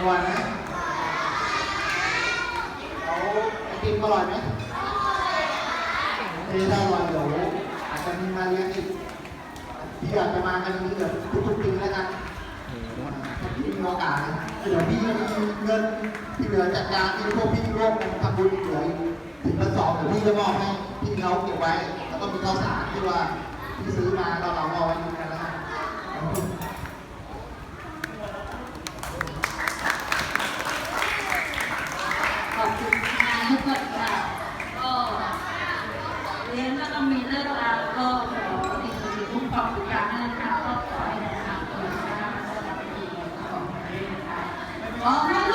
อร่อยไหมแล้วไอติมอร่อยไหมเออถ้าอร่อยเดี๋ยวอาจจะมีมาเลี้ยงอีกพี่อาจจะมากันนี้แบบทุกๆปีแล้วกันถ้าพี่มีโอกาสนะเดี๋ยวพี่จะมีเงินที่เหลือจากการที่พวกพี่ร่วมกันทำบุญเหลืออีกถึงละสองเดี๋ยวพี่จะมอบให้พี่เขาเก็บไว้ แล้วก็มีข้าวสารที่ว่าที่ซื้อมาตอนเราเอาไว้กินกันนะครับ ขอบคุณงานทุกคนค่ะก็เรียนก็ต้องมีเลิกลาก็ขอที่จะมีคุ้มคร อย่างนะคะก็ขอให้นะคะคุณนะควัสดีขอบคุณนะคะขอให้